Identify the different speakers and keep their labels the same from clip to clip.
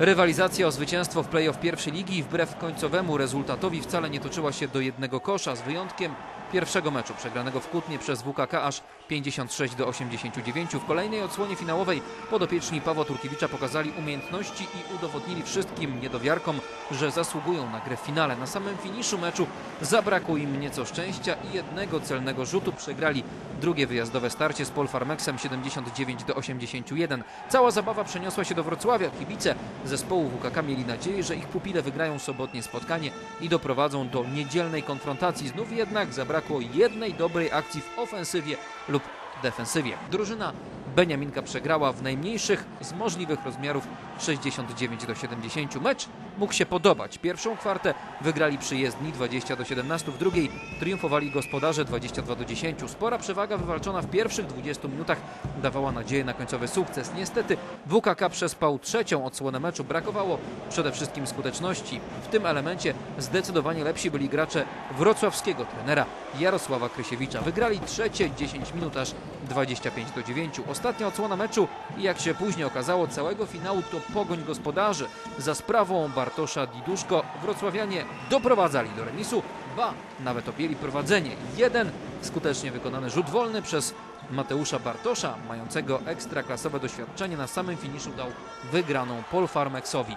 Speaker 1: Rywalizacja o zwycięstwo w play-off pierwszej ligi wbrew końcowemu rezultatowi wcale nie toczyła się do jednego kosza, z wyjątkiem pierwszego meczu przegranego w Kutnie przez WKK aż 56 do 89. W kolejnej odsłonie finałowej podopieczni Pawła Turkiewicza pokazali umiejętności i udowodnili wszystkim niedowiarkom, że zasługują na grę w finale. Na samym finiszu meczu zabrakło im nieco szczęścia i jednego celnego rzutu. Przegrali drugie wyjazdowe starcie z Polfarmexem 79 do 81. Cała zabawa przeniosła się do Wrocławia. Kibice zespołu WKK mieli nadzieję, że ich pupile wygrają sobotnie spotkanie i doprowadzą do niedzielnej konfrontacji. Znów jednak zabrakło jednej dobrej akcji w ofensywie lub defensywie. Drużyna Beniaminka przegrała w najmniejszych z możliwych rozmiarów 69 do 70. Mecz mógł się podobać. Pierwszą kwartę wygrali przyjezdni 20 do 17, w drugiej triumfowali gospodarze 22 do 10. Spora przewaga wywalczona w pierwszych 20 minutach dawała nadzieję na końcowy sukces. Niestety WKK przespał trzecią odsłonę meczu. Brakowało przede wszystkim skuteczności. W tym elemencie zdecydowanie lepsi byli gracze wrocławskiego trenera Jarosława Krysiewicza. Wygrali trzecie 10 minut aż 25 do 9. Ostatnia odsłona meczu i jak się później okazało całego finału to pogoń gospodarzy. Za sprawą Bartosza Diduszko wrocławianie doprowadzali do remisu, ba, nawet objęli prowadzenie. Jeden skutecznie wykonany rzut wolny przez Mateusza Bartosza, mającego ekstraklasowe doświadczenie na samym finiszu dał wygraną Polfarmexowi.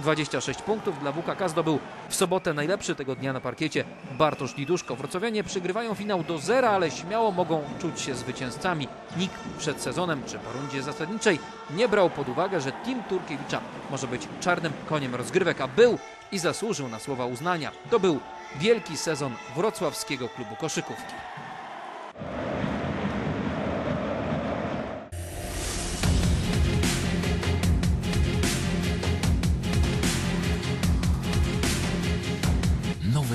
Speaker 1: 26 punktów dla WKK zdobył w sobotę najlepszy tego dnia na parkiecie Bartosz Diduszko. Wrocławianie przygrywają finał do zera, ale śmiało mogą czuć się zwycięzcami. Nikt przed sezonem czy po rundzie zasadniczej nie brał pod uwagę, że team Turkiewicza może być czarnym koniem rozgrywek, a był i zasłużył na słowa uznania. To był wielki sezon wrocławskiego klubu koszykówki.